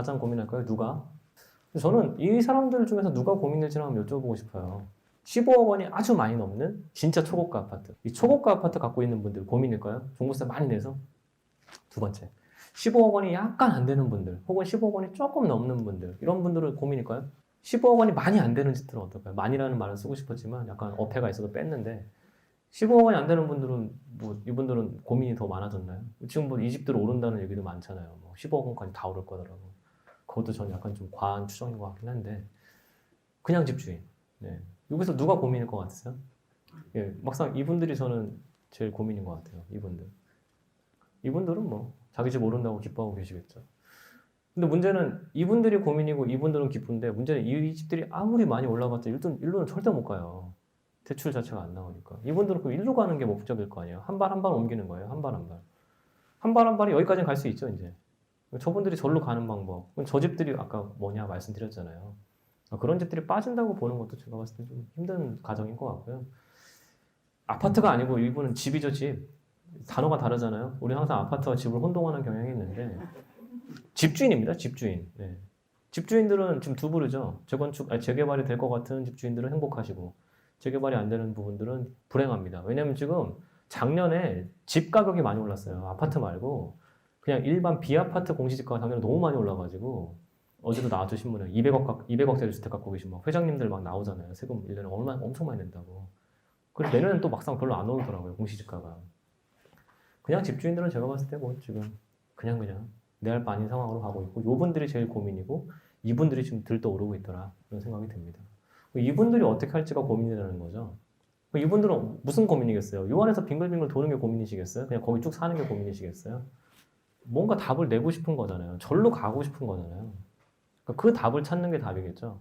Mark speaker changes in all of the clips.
Speaker 1: 가장 고민할까요? 누가? 저는 이 사람들 중에서 누가 고민할지를 한번 여쭤보고 싶어요. 15억 원이 아주 많이 넘는 진짜 초고가 아파트. 이 초고가 아파트 갖고 있는 분들 고민일까요? 종부세 많이 내서? 두 번째. 15억 원이 약간 안 되는 분들, 혹은 15억 원이 조금 넘는 분들, 이런 분들은 고민일까요? 15억 원이 많이 안 되는 집들은 어떨까요? 많이라는 말을 쓰고 싶었지만 약간 어폐가 있어서 뺐는데 15억 원이 안 되는 분들은 뭐 이분들은 고민이 더 많아졌나요? 지금 뭐 이 집들 오른다는 얘기도 많잖아요. 뭐 15억 원까지 다 오를 거더라고. 그것도 저는 약간 좀 과한 추정인 것 같긴 한데 그냥 집주인. 네. 여기서 누가 고민일 것 같으세요? 예, 막상 이분들이 저는 제일 고민인 것 같아요. 이분들. 이분들은 뭐 자기 집 오른다고 기뻐하고 계시겠죠. 근데 문제는 이분들이 고민이고 이분들은 기쁜데 문제는 이 집들이 아무리 많이 올라봤자 일단 일로는 절대 못 가요. 대출 자체가 안 나오니까. 이분들은 그 일로 가는 게 목적일 거 아니에요. 한 발 한 발 옮기는 거예요. 한 발 한 발. 한 발 한 발이 여기까지는 갈 수 있죠, 이제. 저분들이 절로 가는 방법. 저 집들이 아까 뭐냐 말씀드렸잖아요. 그런 집들이 빠진다고 보는 것도 제가 봤을 때 좀 힘든 가정인 것 같고요. 아파트가 아니고 이분은 집이죠, 집. 단어가 다르잖아요. 우리 항상 아파트와 집을 혼동하는 경향이 있는데 집주인입니다, 집주인. 네. 집주인들은 지금 두 부류죠. 재건축, 아니, 재개발이 될 것 같은 집주인들은 행복하시고 재개발이 안 되는 부분들은 불행합니다. 왜냐면 지금 작년에 집 가격이 많이 올랐어요. 아파트 말고 그냥 일반 비아파트 공시지가가 작년에 너무 많이 올라가지고 어제도 나왔죠 신문에 200억 각 200억짜리 주택 갖고 계신 막 회장님들 막 나오잖아요. 세금 1년에 얼마 엄청 많이 낸다고. 그래서 내년엔 또 막상 별로 안 오르더라고요 공시지가가. 그냥 집주인들은 제가 봤을 때 뭐 지금 그냥 그냥 내 할 바 아닌 상황으로 가고 있고 요분들이 제일 고민이고 이분들이 지금 들떠 오르고 있더라 그런 생각이 듭니다. 이분들이 어떻게 할지가 고민이라는 거죠. 이분들은 무슨 고민이겠어요? 요 안에서 빙글빙글 도는 게 고민이시겠어요? 그냥 거기 쭉 사는 게 고민이시겠어요? 뭔가 답을 내고 싶은 거잖아요. 절로 가고 싶은 거잖아요. 그러니까 그 답을 찾는 게 답이겠죠.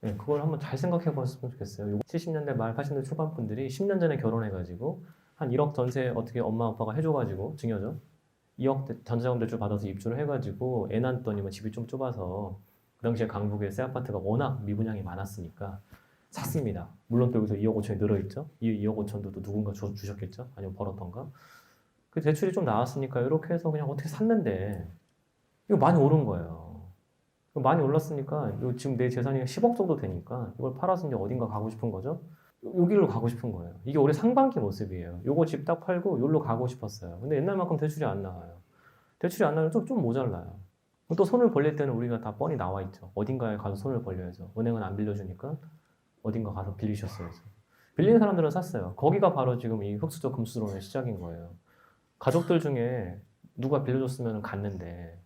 Speaker 1: 네, 그걸 한번 잘 생각해 봤으면 좋겠어요. 요거 70년대 말 80년대 초반 분들이 10년 전에 결혼해가지고 한 1억 전세 어떻게 엄마 아빠가 해줘가지고 증여죠. 2억 전세자금 대출 받아서 입주를 해가지고 애 낳았더니 뭐 집이 좀 좁아서 그 당시에 강북에 새 아파트가 워낙 미분양이 많았으니까 샀습니다. 물론 또 여기서 2억 5천이 늘어있죠. 이 2억 5천도 또 누군가 주, 주셨겠죠. 아니면 벌었던가. 그 대출이 좀 나왔으니까 이렇게 해서 그냥 어떻게 샀는데 이거 많이 오른 거예요. 많이 올랐으니까 이거 지금 내 재산이 10억 정도 되니까 이걸 팔아서 이제 어딘가 가고 싶은 거죠. 여기로 가고 싶은 거예요. 이게 올해 상반기 모습이에요. 요거 집 딱 팔고 여기로 가고 싶었어요. 근데 옛날만큼 대출이 안 나와요. 대출이 안 나면 좀, 좀 모자라요. 또 손을 벌릴 때는 우리가 다 뻔히 나와 있죠. 어딘가에 가서 손을 벌려야죠. 은행은 안 빌려주니까 어딘가 가서 빌리셨어야죠. 빌리는 사람들은 샀어요. 거기가 바로 지금 이 흑수저 금수저론의 시작인 거예요. 가족들 중에 누가 빌려줬으면 갔는데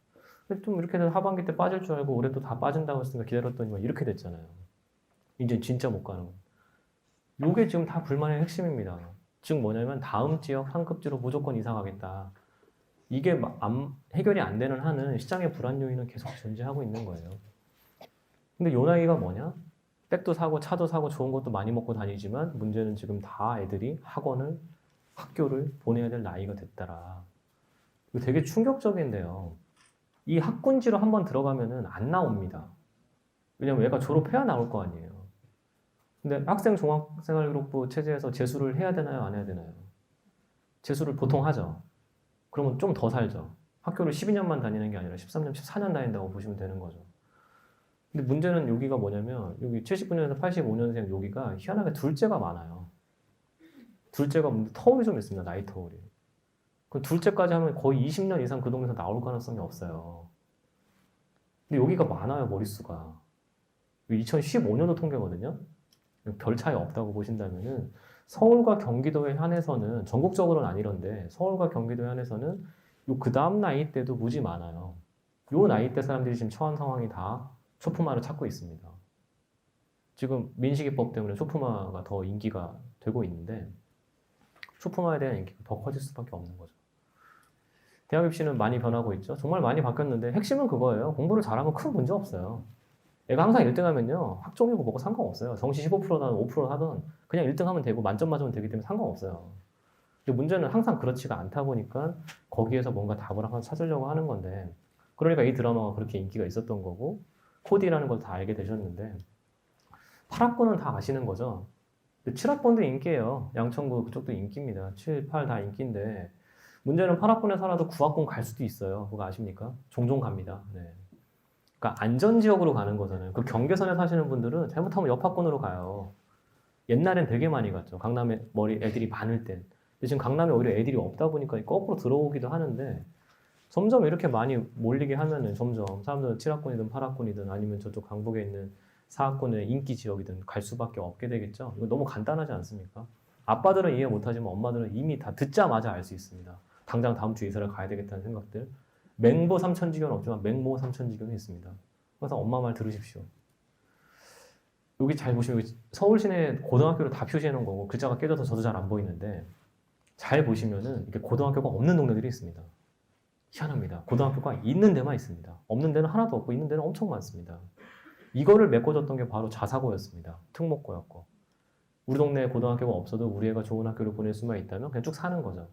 Speaker 1: 좀 이렇게 해서 하반기 때 빠질 줄 알고 올해 또 다 빠진다고 했으니까 기다렸더니 막 이렇게 됐잖아요. 이제 진짜 못 가는 거. 요게 지금 다 불만의 핵심입니다. 즉 뭐냐면 다음 지역 상급지로 무조건 이사 가겠다. 이게 막 안- 해결이 안 되는 한은 시장의 불안 요인은 계속 존재하고 있는 거예요. 근데 요 나이가 뭐냐? 백도 사고 차도 사고 좋은 것도 많이 먹고 다니지만 문제는 지금 다 애들이 학원을 학교를 보내야 될 나이가 됐더라. 이거 되게 충격적인데요. 이 학군지로 한번 들어가면은 안 나옵니다. 왜냐면 얘가 졸업해야 나올 거 아니에요. 근데 학생 종합생활기록부 체제에서 재수를 해야 되나요? 안 해야 되나요? 재수를 보통 하죠. 그러면 좀 더 살죠. 학교를 12년만 다니는 게 아니라 13년, 14년 다닌다고 보시면 되는 거죠. 근데 문제는 여기가 뭐냐면 여기 79년에서 85년생 여기가 희한하게 둘째가 많아요. 둘째가 터울이 좀 있습니다. 나이 터울이. 그 둘째까지 하면 거의 20년 이상 그 동네에서 나올 가능성이 없어요. 근데 여기가 많아요, 머릿수가. 2015년도 통계거든요. 별 차이 없다고 보신다면은 서울과 경기도에 한해서는 전국적으로는 아니런데 서울과 경기도에 한해서는 요 그 다음 나이 때도 무지 많아요. 요 나이 때 사람들이 지금 처한 상황이 다 쇼프마를 찾고 있습니다. 지금 민식이법 때문에 쇼프마가 더 인기가 되고 있는데 쇼프마에 대한 인기가 더 커질 수밖에 없는 거죠. 대학 입시는 많이 변하고 있죠. 정말 많이 바뀌었는데 핵심은 그거예요. 공부를 잘하면 큰 문제 없어요. 애가 항상 1등 하면요. 학종이고 뭐고 상관없어요. 정시 15%나 5% 하든 그냥 1등 하면 되고 만점 맞으면 되기 때문에 상관없어요. 근데 문제는 항상 그렇지가 않다 보니까 거기에서 뭔가 답을 항상 찾으려고 하는 건데 그러니까 이 드라마가 그렇게 인기가 있었던 거고 코디라는 걸 다 알게 되셨는데 8학번은 다 아시는 거죠. 7학번도 인기예요. 양천구 그쪽도 인기입니다. 7, 8 다 인기인데 문제는 8학군에 살아도 9학군 갈 수도 있어요. 그거 아십니까? 종종 갑니다. 네. 그러니까 안전 지역으로 가는 거잖아요. 그 경계선에 사시는 분들은 잘못하면 옆 학군으로 가요. 옛날엔 되게 많이 갔죠. 강남에 머리 애들이 많을 땐. 근데 지금 강남에 오히려 애들이 없다 보니까 거꾸로 들어오기도 하는데 점점 이렇게 많이 몰리게 하면은 점점 사람들은 7학군이든 8학군이든 아니면 저쪽 강북에 있는 4학군의 인기 지역이든 갈 수밖에 없게 되겠죠. 이거 너무 간단하지 않습니까? 아빠들은 이해 못하지만 엄마들은 이미 다 듣자마자 알 수 있습니다. 당장 다음 주에 이사를 가야 되겠다는 생각들. 맹보 삼천지교는 없지만 맹모 삼천지교는 있습니다. 그래서 엄마 말 들으십시오. 여기 잘 보시면 서울 시내 고등학교를 다 표시해 놓은 거고 글자가 깨져서 저도 잘 안 보이는데 잘 보시면은 이게 고등학교가 없는 동네들이 있습니다. 희한합니다. 고등학교가 있는 데만 있습니다. 없는 데는 하나도 없고 있는 데는 엄청 많습니다. 이거를 메꿔줬던 게 바로 자사고였습니다. 특목고였고. 우리 동네에 고등학교가 없어도 우리 애가 좋은 학교를 보낼 수만 있다면 그냥 쭉 사는 거죠.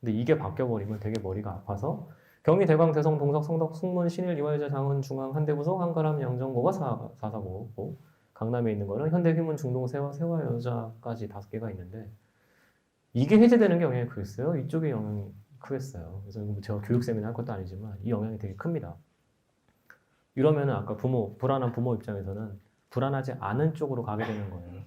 Speaker 1: 근데 이게 바뀌어버리면 되게 머리가 아파서 경기 대광 대성 동석 성덕 숙문 신일 이화여자 장은 중앙 한대부속 한가람 양정고가 사, 사사고고 강남에 있는 거는 현대 휘문 중동 세화 세화 여자까지 다섯 개가 있는데 이게 해제되는 게 영향이 크겠어요? 이쪽에 영향이 크겠어요. 그래서 뭐 제가 교육 세미나 할 것도 아니지만 이 영향이 되게 큽니다. 이러면은 아까 부모 불안한 부모 입장에서는 불안하지 않은 쪽으로 가게 되는 거예요.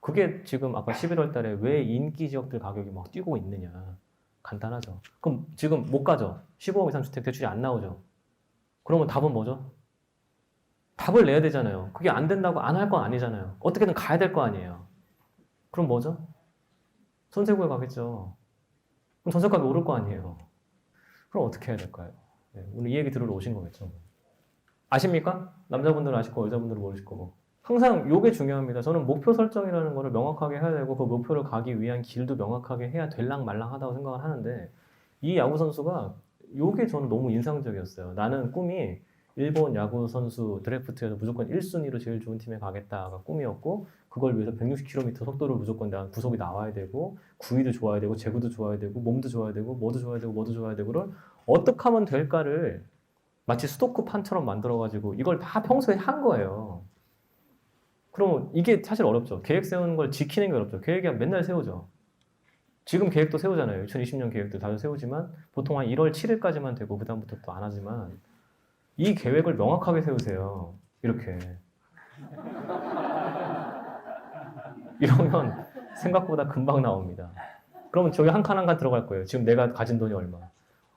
Speaker 1: 그게 지금 아까 11월 달에 왜 인기 지역들 가격이 막 뛰고 있느냐. 간단하죠. 그럼 지금 못 가죠. 15억 이상 주택 대출이 안 나오죠. 그러면 답은 뭐죠? 답을 내야 되잖아요. 그게 안 된다고 안 할 건 아니잖아요. 어떻게든 가야 될 거 아니에요. 그럼 뭐죠? 손세구에 가겠죠. 그럼 전세값이 오를 거 아니에요. 그럼 어떻게 해야 될까요? 네, 오늘 이 얘기 들으러 오신 거겠죠. 아십니까? 남자분들은 아실 거고 여자분들은 모르실 거고. 항상 요게 중요합니다. 저는 목표 설정이라는 거를 명확하게 해야 되고 그 목표를 가기 위한 길도 명확하게 해야 될랑 말랑하다고 생각을 하는데 이 야구 선수가 요게 저는 너무 인상적이었어요. 나는 꿈이 일본 야구 선수 드래프트에서 무조건 1순위로 제일 좋은 팀에 가겠다가 꿈이었고 그걸 위해서 160km 속도를 무조건 나 구속이 나와야 되고 구위도 좋아야 되고 제구도 좋아야 되고 몸도 좋아야 되고 뭐도 좋아야 되고 뭐도 좋아야 되고를 어떻게 하면 될까를 마치 수도크 판처럼 만들어가지고 이걸 다 평소에 한 거예요. 그럼 이게 사실 어렵죠. 계획 세우는 걸 지키는 게 어렵죠. 계획이 맨날 세우죠. 지금 계획도 세우잖아요. 2020년 계획도 다들 세우지만 보통 한 1월 7일까지만 되고 그다음부터 또 안 하지만 이 계획을 명확하게 세우세요. 이렇게. 이러면 생각보다 금방 나옵니다. 그러면 저기 한 칸 한 칸 들어갈 거예요. 지금 내가 가진 돈이 얼마.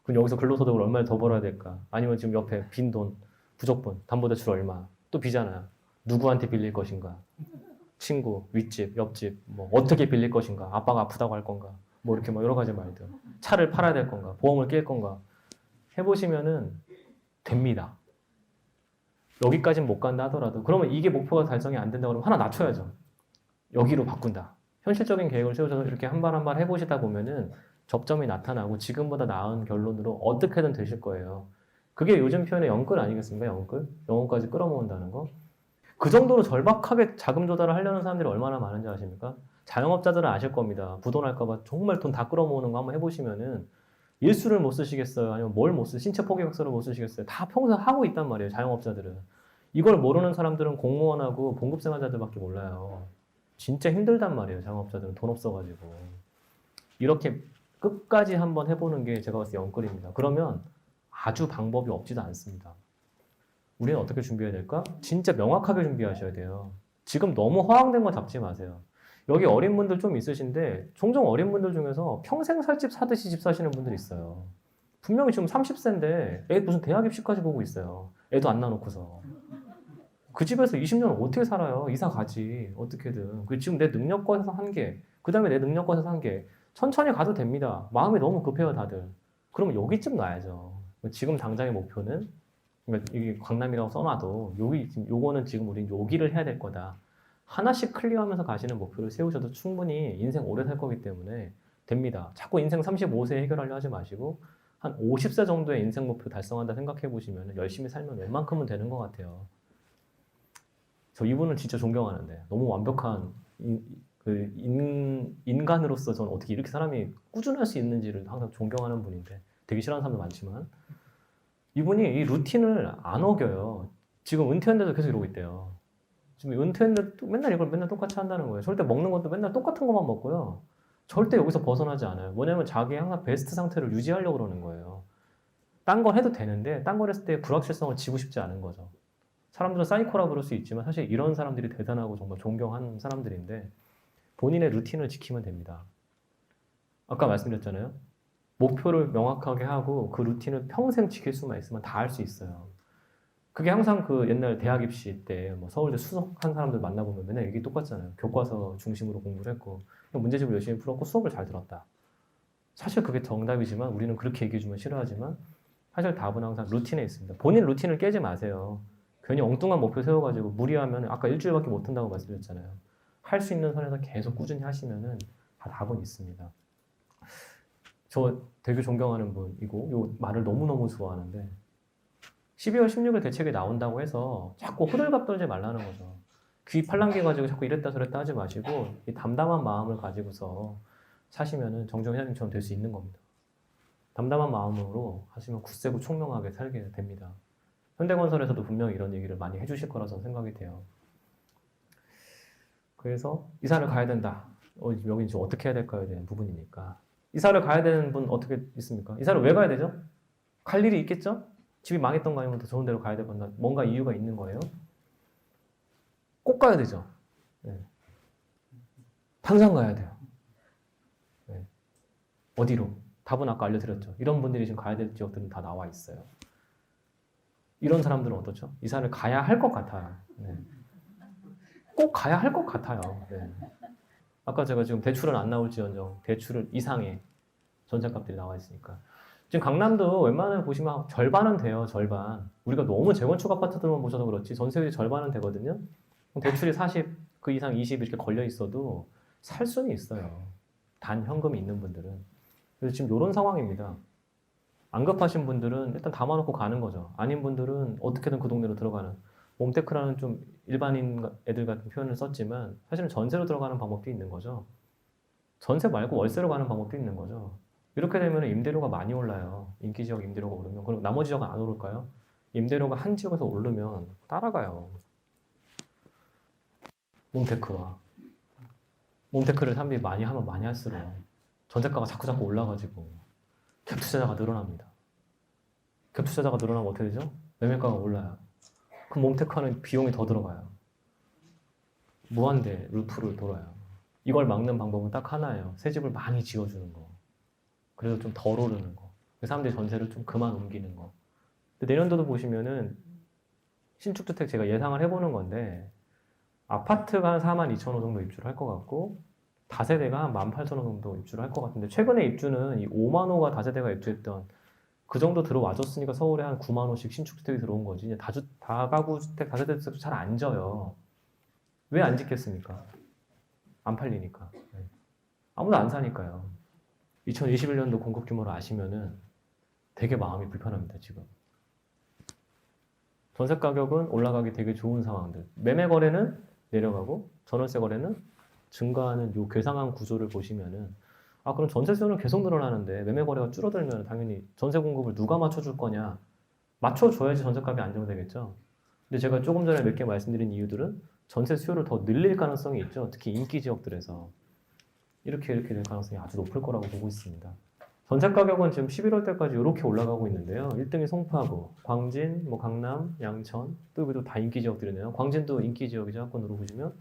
Speaker 1: 그럼 여기서 근로소득을 얼마를 더 벌어야 될까? 아니면 지금 옆에 빈 돈, 부족분, 담보대출 얼마. 또 비잖아요. 누구한테 빌릴 것인가? 친구, 윗집, 옆집, 뭐 어떻게 빌릴 것인가? 아빠가 아프다고 할 건가? 뭐 이렇게 뭐 여러 가지 말들. 차를 팔아야 될 건가? 보험을 낄 건가? 해보시면은 됩니다. 여기까지는 못 간다 하더라도 그러면 이게 목표가 달성이 안 된다 그러면 하나 낮춰야죠. 여기로 바꾼다. 현실적인 계획을 세우셔서 이렇게 한 발 한 발 해보시다 보면은 접점이 나타나고 지금보다 나은 결론으로 어떻게든 되실 거예요. 그게 요즘 표현의 영끌 아니겠습니까? 영끌? 영혼까지 끌어모은다는 거. 그 정도로 절박하게 자금 조달을 하려는 사람들이 얼마나 많은지 아십니까? 자영업자들은 아실 겁니다. 부도날까봐 정말 돈 다 끌어모으는 거 한번 해보시면은 일수를 못 쓰시겠어요? 아니면 뭘 못 쓰, 신체 포기 각서를 못 쓰시겠어요? 다 평소에 하고 있단 말이에요, 자영업자들은. 이걸 모르는 사람들은 공무원하고 봉급생활자들밖에 몰라요. 진짜 힘들단 말이에요, 자영업자들은 돈 없어가지고. 이렇게 끝까지 한번 해보는 게 제가 봤을 때 영끌입니다. 그러면 아주 방법이 없지도 않습니다. 우리는 어떻게 준비해야 될까? 진짜 명확하게 준비하셔야 돼요. 지금 너무 허황된 거 잡지 마세요. 여기 어린 분들 좀 있으신데 종종 어린 분들 중에서 평생 살 집 사듯이 집 사시는 분들 있어요. 분명히 지금 30세인데 애 무슨 대학 입시까지 보고 있어요. 애도 안 낳아놓고서. 그 집에서 20년을 어떻게 살아요? 이사 가지. 어떻게든. 그 지금 내 능력권에서 한 개, 그 다음에 내 능력권에서 한 개. 천천히 가도 됩니다. 마음이 너무 급해요, 다들. 그러면 여기쯤 놔야죠. 지금 당장의 목표는 그러니까 이게 강남이라고 써놔도 여기 요거는 지금 우리 여기를 해야 될 거다. 하나씩 클리어하면서 가시는 목표를 세우셔도 충분히 인생 오래 살 거기 때문에 됩니다. 자꾸 인생 35세 해결하려 하지 마시고 한 50세 정도의 인생 목표 달성한다 생각해 보시면 열심히 살면 웬만큼은 되는 것 같아요. 저 이분을 진짜 존경하는데 너무 완벽한 인, 그 인, 인간으로서 저는 어떻게 이렇게 사람이 꾸준할 수 있는지를 항상 존경하는 분인데 되게 싫어하는 사람도 많지만 이분이 이 루틴을 안 어겨요. 지금 은퇴했는데도 계속 이러고 있대요. 지금 은퇴했는데 또 맨날 이걸 맨날 똑같이 한다는 거예요. 절대 먹는 것도 맨날 똑같은 것만 먹고요. 절대 여기서 벗어나지 않아요. 뭐냐면 자기 항상 베스트 상태를 유지하려고 그러는 거예요. 딴 걸 해도 되는데 딴 걸 했을 때 불확실성을 지고 싶지 않은 거죠. 사람들은 사이코라 그럴 수 있지만 사실 이런 사람들이 대단하고 정말 존경하는 사람들인데 본인의 루틴을 지키면 됩니다. 아까 말씀드렸잖아요. 목표를 명확하게 하고 그 루틴을 평생 지킬 수만 있으면 다 할 수 있어요. 그게 항상 그 옛날 대학 입시 때 뭐 서울대 수석한 사람들 만나보면 맨날 얘기 똑같잖아요. 교과서 중심으로 공부를 했고 문제집을 열심히 풀었고 수업을 잘 들었다. 사실 그게 정답이지만 우리는 그렇게 얘기해주면 싫어하지만 사실 답은 항상 루틴에 있습니다. 본인 루틴을 깨지 마세요. 괜히 엉뚱한 목표 세워가지고 무리하면 아까 일주일밖에 못 한다고 말씀드렸잖아요. 할 수 있는 선에서 계속 꾸준히 하시면은 다 답은 있습니다. 저 되게 존경하는 분이고 요 말을 너무너무 좋아하는데 12월 16일 대책이 나온다고 해서 자꾸 호들갑 떨지 말라는 거죠. 귀 팔랑귀 가지고 자꾸 이랬다 저랬다 하지 마시고 이 담담한 마음을 가지고서 사시면은 정정 회장님처럼 될 수 있는 겁니다. 담담한 마음으로 하시면 굳세고 총명하게 살게 됩니다. 현대건설에서도 분명히 이런 얘기를 많이 해주실 거라서 생각이 돼요. 그래서 이사를 가야 된다. 어, 여기 이제 어떻게 해야 될까에 대한 부분이니까. 이사를 가야 되는 분 어떻게 있습니까? 이사를 왜 가야 되죠? 갈 일이 있겠죠? 집이 망했던 거 아니면 더 좋은 데로 가야 되거나 뭔가 이유가 있는 거예요. 꼭 가야 되죠. 네. 당장 가야 돼요. 네. 어디로? 답은 아까 알려드렸죠. 이런 분들이 지금 가야 될 지역들은 다 나와 있어요. 이런 사람들은 어떻죠? 이사를 가야 할 것 같아요. 네. 꼭 가야 할 것 같아요. 네. 아까 제가 지금 대출은 안 나올지언정 대출을 이상의 전세값들이 나와 있으니까 지금 강남도 웬만하면 보시면 절반은 돼요. 절반. 우리가 너무 재건축 아파트들만 보셔서 그렇지 전세율이 절반은 되거든요. 대출이 40, 그 이상 20 이렇게 걸려 있어도 살 수는 있어요. 단 현금이 있는 분들은. 그래서 지금 이런 상황입니다. 안 급하신 분들은 일단 담아놓고 가는 거죠. 아닌 분들은 어떻게든 그 동네로 들어가는. 몸테크라는 좀 일반인 애들 같은 표현을 썼지만 사실은 전세로 들어가는 방법도 있는 거죠. 전세 말고 월세로 가는 방법도 있는 거죠. 이렇게 되면 임대료가 많이 올라요. 인기 지역 임대료가 오르면. 그럼 나머지 지역은 안 오를까요? 임대료가 한 지역에서 오르면 따라가요. 몸테크와. 몸테크를 사람들이 많이 하면 많이 할수록 전세가가 자꾸 자꾸 올라가지고 갭 투자자가 늘어납니다. 갭 투자자가 늘어나면 어떻게 되죠? 매매가가 올라요. 그럼 몸테크하는 비용이 더 들어가요. 무한대 루프를 돌아요. 이걸 막는 방법은 딱 하나예요. 새 집을 많이 지어주는 거. 그래서 좀 덜 오르는 거. 사람들이 전세를 좀 그만 옮기는 거. 내년도도 보시면은 신축주택 제가 예상을 해보는 건데 아파트가 한 4만 2천 호 정도 입주를 할 것 같고 다세대가 한 1만 8천 호 정도 입주를 할 것 같은데 최근에 입주는 이 5만 호가 다세대가 입주했던 그 정도 들어와 줬으니까 서울에 한 9만 호씩 신축주택이 들어온 거지 이제 다주, 다가구 주택, 다세대 주택도 잘 안 져요. 왜 안 짓겠습니까? 안 팔리니까. 네. 아무도 안 사니까요. 2021년도 공급 규모를 아시면은 되게 마음이 불편합니다, 지금. 전세 가격은 올라가기 되게 좋은 상황들. 매매 거래는 내려가고 전월세 거래는 증가하는 요 괴상한 구조를 보시면은 아 그럼 전세 수요는 계속 늘어나는데 매매 거래가 줄어들면 당연히 전세 공급을 누가 맞춰줄 거냐? 맞춰줘야지 전세값이 안정되겠죠. 근데 제가 조금 전에 몇 개 말씀드린 이유들은 전세 수요를 더 늘릴 가능성이 있죠. 특히 인기 지역들에서 이렇게 이렇게 될 가능성이 아주 높을 거라고 보고 있습니다. 전세 가격은 지금 11월 달까지 이렇게 올라가고 있는데요. 1등이 송파구, 광진, 뭐 강남, 양천, 또 여기도 다 인기 지역들이네요. 광진도 인기 지역이죠. 학권으로 보시면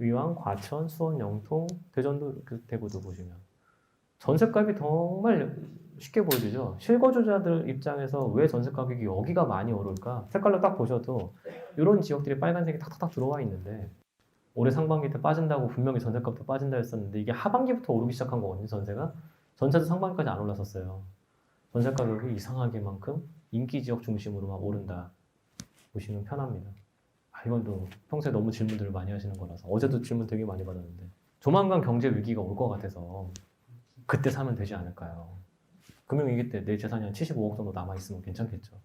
Speaker 1: 의왕, 과천, 수원, 영통, 대전도 대구도 보시면 전세 값이 정말 쉽게 보여지죠. 실거주자들 입장에서 왜 전세 가격이 여기가 많이 오를까? 색깔로 딱 보셔도 이런 지역들이 빨간색이 탁탁탁 들어와 있는데 올해 상반기 때 빠진다고 분명히 전세값도 빠진다 했었는데 이게 하반기부터 오르기 시작한 거거든요. 전세가 전세도 상반기까지 안 올랐었어요. 전세 가격이 이상하게만큼 인기 지역 중심으로만 오른다 보시면 편합니다. 아, 이건 또 평소에 너무 질문들을 많이 하시는 거라서 어제도 질문 되게 많이 받았는데 조만간 경제 위기가 올 것 같아서 그때 사면 되지 않을까요? 금융위기 때 내 재산이 한 75억 정도 남아있으면 괜찮겠죠.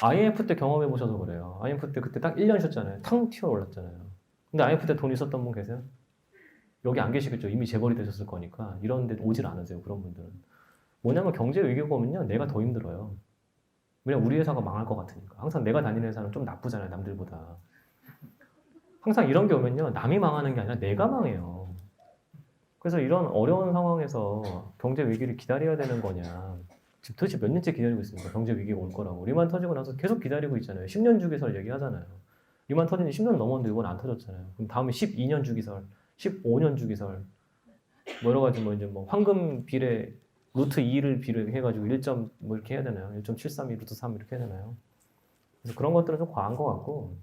Speaker 1: IMF 때 경험해 보셔서 그래요. IMF 때 그때 딱 1년 쉬었잖아요. 탕 튀어 올랐잖아요. 근데 IMF 때 돈 있었던 분 계세요? 여기 안 계시겠죠. 이미 재벌이 되셨을 거니까. 이런 데 오질 않으세요. 그런 분들은. 뭐냐면 경제 위기가 오면요. 내가 더 힘들어요. 왜냐면 우리 회사가 망할 것 같으니까. 항상 내가 다니는 회사는 좀 나쁘잖아요. 남들보다. 항상 이런 게 오면요. 남이 망하는 게 아니라 내가 망해요. 그래서 이런 어려운 상황에서 경제 위기를 기다려야 되는 거냐. 지금 도대체 몇 년째 기다리고 있습니까? 경제 위기가 올 거라고. 리만 터지고 나서 계속 기다리고 있잖아요. 10년 주기설 얘기하잖아요. 리만 터진 지 10년 넘었는데 이건 안 터졌잖아요. 그럼 다음에 12년 주기설, 15년 주기설, 뭐 여러 가지 뭐 이제 뭐 황금 비례 루트 2를 비례해가지고 1점 뭐 이렇게 해야 되나요? 1.732 루트 3 이렇게 해야 되나요? 그래서 그런 것들은 좀 과한 것 같고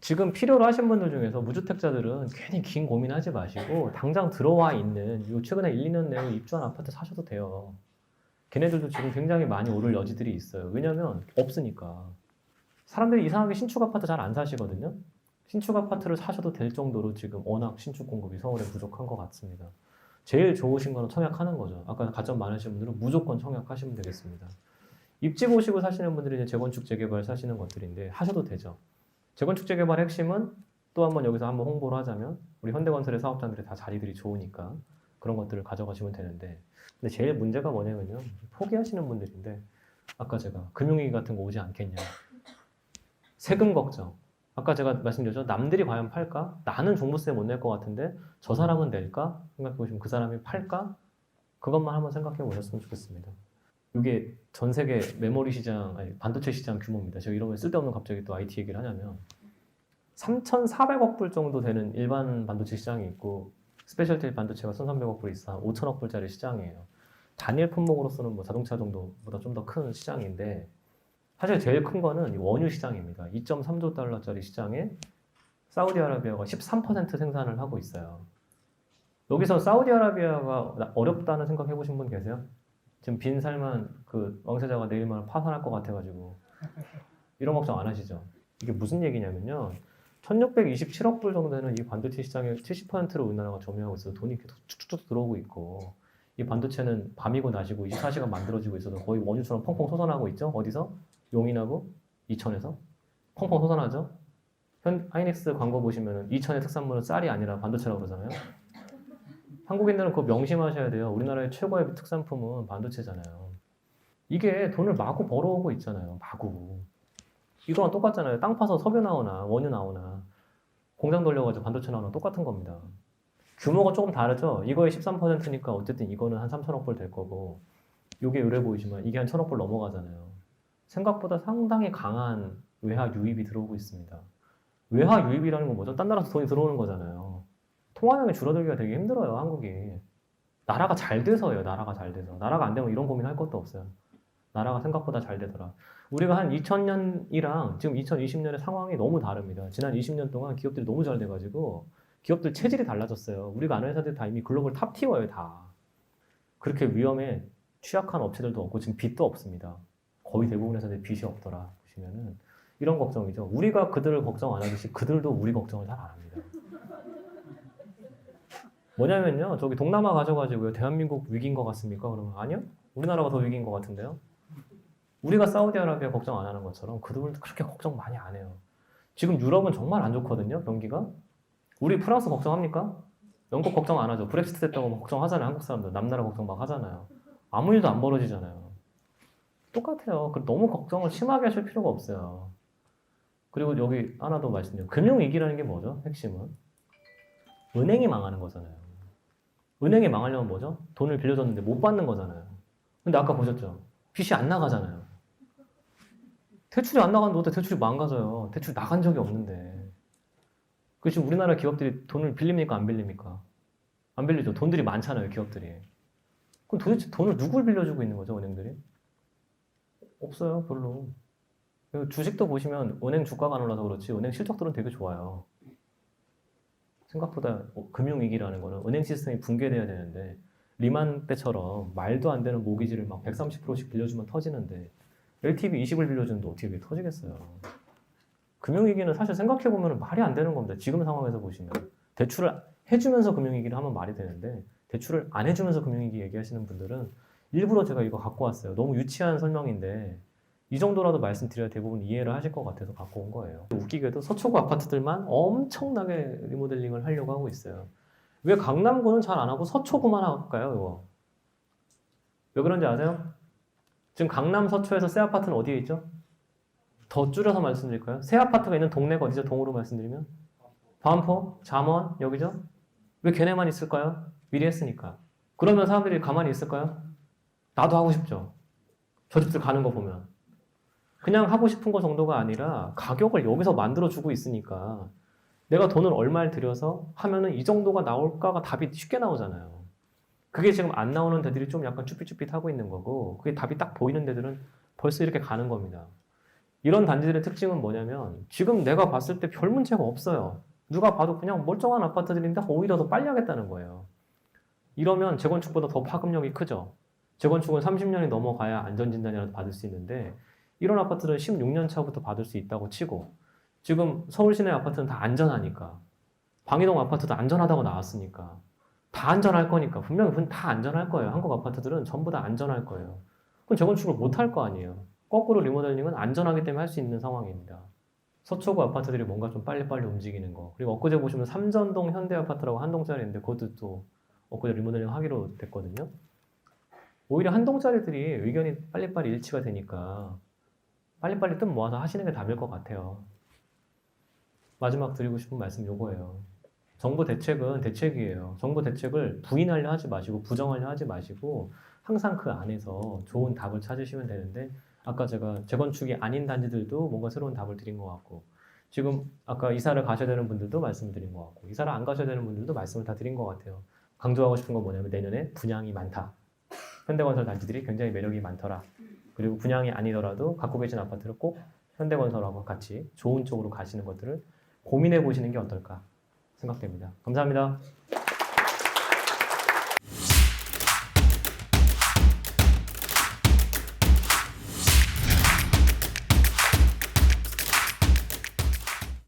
Speaker 1: 지금 필요로 하신 분들 중에서 무주택자들은 괜히 긴 고민하지 마시고 당장 들어와 있는 요 최근에 1, 2년 내에 입주한 아파트 사셔도 돼요. 걔네들도 지금 굉장히 많이 오를 여지들이 있어요. 왜냐면 없으니까. 사람들이 이상하게 신축 아파트 잘 안 사시거든요. 신축 아파트를 사셔도 될 정도로 지금 워낙 신축 공급이 서울에 부족한 것 같습니다. 제일 좋으신 거는 청약하는 거죠. 아까 가점 많으신 분들은 무조건 청약하시면 되겠습니다. 입지 보시고 사시는 분들이 이제 재건축 재개발 사시는 것들인데 하셔도 되죠. 재건축 재개발의 핵심은 또 한번 여기서 한번 홍보를 하자면 우리 현대건설의 사업자들이 다 자리들이 좋으니까 그런 것들을 가져가시면 되는데 근데 제일 문제가 뭐냐면요. 포기하시는 분들인데 아까 제가 금융위기 같은 거 오지 않겠냐. 세금 걱정. 아까 제가 말씀드렸죠. 남들이 과연 팔까? 나는 종부세 못 낼 것 같은데 저 사람은 낼까? 생각해 보시면 그 사람이 팔까? 그것만 한번 생각해 보셨으면 좋겠습니다. 이게 전 세계 메모리 시장 아니 반도체 시장 규모입니다 제가 이러면 쓸데없는 갑자기 또 IT 얘기를 하냐면 3,400억 불 정도 되는 일반 반도체 시장이 있고 스페셜티 반도체가 1,300억 불이 있어 한 5천억 불짜리 시장이에요. 단일 품목으로서는 뭐 자동차 정도보다 좀 더 큰 시장인데 사실 제일 큰 거는 이 원유 시장입니다. 2.3조 달러짜리 시장에 사우디아라비아가 13% 생산을 하고 있어요. 여기서 사우디아라비아가 나- 어렵다는 생각 해보신 분 계세요? 지금 빈 살만 그 왕세자가 내일만 파산할 것 같아가지고 이런 걱정 안 하시죠? 이게 무슨 얘기냐면요. 1627억 불 정도 되는 이 반도체 시장의 70%를 우리나라가 점유하고 있어서 돈이 계속 쭉쭉쭉 들어오고 있고 이 반도체는 밤이고 낮이고 24시간 만들어지고 있어서 거의 원유처럼 펑펑 솟아나고 있죠. 어디서? 용인하고 이천에서 펑펑 솟아나죠. 현 하이닉스 광고 보시면은 이천의 특산물은 쌀이 아니라 반도체라고 그러잖아요. 한국인들은 그거 명심하셔야 돼요. 우리나라의 최고의 특산품은 반도체잖아요. 이게 돈을 마구 벌어오고 있잖아요. 마구. 이거랑 똑같잖아요. 땅 파서 석유 나오나 원유 나오나 공장 돌려가지고 반도체 나오나 똑같은 겁니다. 규모가 조금 다르죠. 이거의 13%니까 어쨌든 이거는 한 3천억 불 될 거고 이게 의뢰 보이지만 이게 한 천억 불 넘어가잖아요. 생각보다 상당히 강한 외화 유입이 들어오고 있습니다. 외화 유입이라는 건 뭐죠? 딴 나라에서 돈이 들어오는 거잖아요. 통화량이 줄어들기가 되게 힘들어요, 한국이. 나라가 잘 돼서예요, 나라가 잘 돼서. 나라가 안 되면 이런 고민 할 것도 없어요. 나라가 생각보다 잘 되더라. 우리가 한 2000년이랑 지금 2020년의 상황이 너무 다릅니다. 지난 20년 동안 기업들이 너무 잘 돼가지고 기업들 체질이 달라졌어요. 우리가 아는 회사들 다 이미 글로벌 탑 티어예요, 다. 그렇게 위험에 취약한 업체들도 없고 지금 빚도 없습니다. 거의 대부분 회사들 빚이 없더라 보시면은 이런 걱정이죠. 우리가 그들을 걱정 안 하듯이 그들도 우리 걱정을 잘 안 합니다. 뭐냐면요, 저기 동남아 가져가지고요, 대한민국 위기인 것 같습니까? 그러면 아니요, 우리나라가 더 위기인 것 같은데요. 우리가 사우디아라비아 걱정 안 하는 것처럼 그들도 그렇게 걱정 많이 안 해요. 지금 유럽은 정말 안 좋거든요, 경기가. 우리 프랑스 걱정합니까? 영국 걱정 안 하죠. 브렉시트 됐다고 막 걱정하잖아요, 한국 사람들. 남나라 걱정 막 하잖아요. 아무 일도 안 벌어지잖아요. 똑같아요. 그 너무 걱정을 심하게 하실 필요가 없어요. 그리고 여기 하나 더 말씀드려요. 금융위기라는 게 뭐죠? 핵심은? 은행이 망하는 거잖아요. 은행이 망하려면 뭐죠? 돈을 빌려줬는데 못 받는 거잖아요. 근데 아까 보셨죠? 빚이 안 나가잖아요. 대출이 안 나가는데 어떻게 대출이 망가져요? 대출 나간 적이 없는데. 그 지금 우리나라 기업들이 돈을 빌립니까? 안 빌립니까? 안 빌리죠. 돈들이 많잖아요, 기업들이. 그럼 도대체 돈을 누굴 빌려주고 있는 거죠, 은행들이? 없어요, 별로. 주식도 보시면 은행 주가가 안 올라서 그렇지 은행 실적들은 되게 좋아요. 생각보다 어, 금융위기라는 거는 은행 시스템이 붕괴돼야 되는데 리만 때처럼 말도 안 되는 모기지를 막 130%씩 빌려주면 터지는데 LTV 20을 빌려주는데 어떻게 그게 터지겠어요. 금융위기는 사실 생각해보면 말이 안 되는 겁니다. 지금 상황에서 보시면. 대출을 해주면서 금융위기를 하면 말이 되는데 대출을 안 해주면서 금융위기 얘기하시는 분들은 일부러 제가 이거 갖고 왔어요. 너무 유치한 설명인데 이 정도라도 말씀드려야 대부분 이해를 하실 것 같아서 갖고 온 거예요. 웃기게도 서초구 아파트들만 엄청나게 리모델링을 하려고 하고 있어요. 왜 강남구는 잘 안 하고 서초구만 할까요, 이거? 왜 그런지 아세요? 지금 강남 서초에서 새 아파트는 어디에 있죠? 더 줄여서 말씀드릴까요? 새 아파트가 있는 동네가 어디죠? 동으로 말씀드리면? 반포, 잠원, 여기죠? 왜 걔네만 있을까요? 미리 했으니까. 그러면 사람들이 가만히 있을까요? 나도 하고 싶죠. 저 집들 가는 거 보면. 그냥 하고 싶은 거 정도가 아니라 가격을 여기서 만들어주고 있으니까 내가 돈을 얼마를 들여서 하면은 이 정도가 나올까가 답이 쉽게 나오잖아요. 그게 지금 안 나오는 데들이 좀 약간 쭈삣쭈삣 하고 있는 거고 그게 답이 딱 보이는 데들은 벌써 이렇게 가는 겁니다. 이런 단지들의 특징은 뭐냐면 지금 내가 봤을 때 별 문제가 없어요. 누가 봐도 그냥 멀쩡한 아파트들인데 오히려 더 빨리 하겠다는 거예요. 이러면 재건축보다 더 파급력이 크죠. 재건축은 30년이 넘어가야 안전진단이라도 받을 수 있는데 이런 아파트는 16년 차부터 받을 수 있다고 치고 지금 서울 시내 아파트는 다 안전하니까 방이동 아파트도 안전하다고 나왔으니까 다 안전할 거니까 분명히 다 안전할 거예요. 한국 아파트들은 전부 다 안전할 거예요. 그럼 재건축을 못 할 거 아니에요. 거꾸로 리모델링은 안전하기 때문에 할 수 있는 상황입니다. 서초구 아파트들이 뭔가 좀 빨리빨리 움직이는 거. 그리고 엊그제 보시면 삼전동 현대 아파트라고 한 동짜리 있는데 그것도 또 엊그제 리모델링 하기로 됐거든요. 오히려 한 동짜리들이 의견이 빨리빨리 일치가 되니까 빨리빨리 뜸 모아서 하시는 게 답일 것 같아요. 마지막 드리고 싶은 말씀 요거예요. 정부 대책은 대책이에요. 정부 대책을 부인하려 하지 마시고 부정하려 하지 마시고 항상 그 안에서 좋은 답을 찾으시면 되는데 아까 제가 재건축이 아닌 단지들도 뭔가 새로운 답을 드린 것 같고 지금 아까 이사를 가셔야 되는 분들도 말씀을 드린 것 같고 이사를 안 가셔야 되는 분들도 말씀을 다 드린 것 같아요. 강조하고 싶은 건 뭐냐면 내년에 분양이 많다. 현대건설 단지들이 굉장히 매력이 많더라. 그리고 분양이 아니더라도 갖고 계신 아파트를 꼭 현대건설하고 같이 좋은 쪽으로 가시는 것들을 고민해 보시는 게 어떨까 생각됩니다. 감사합니다.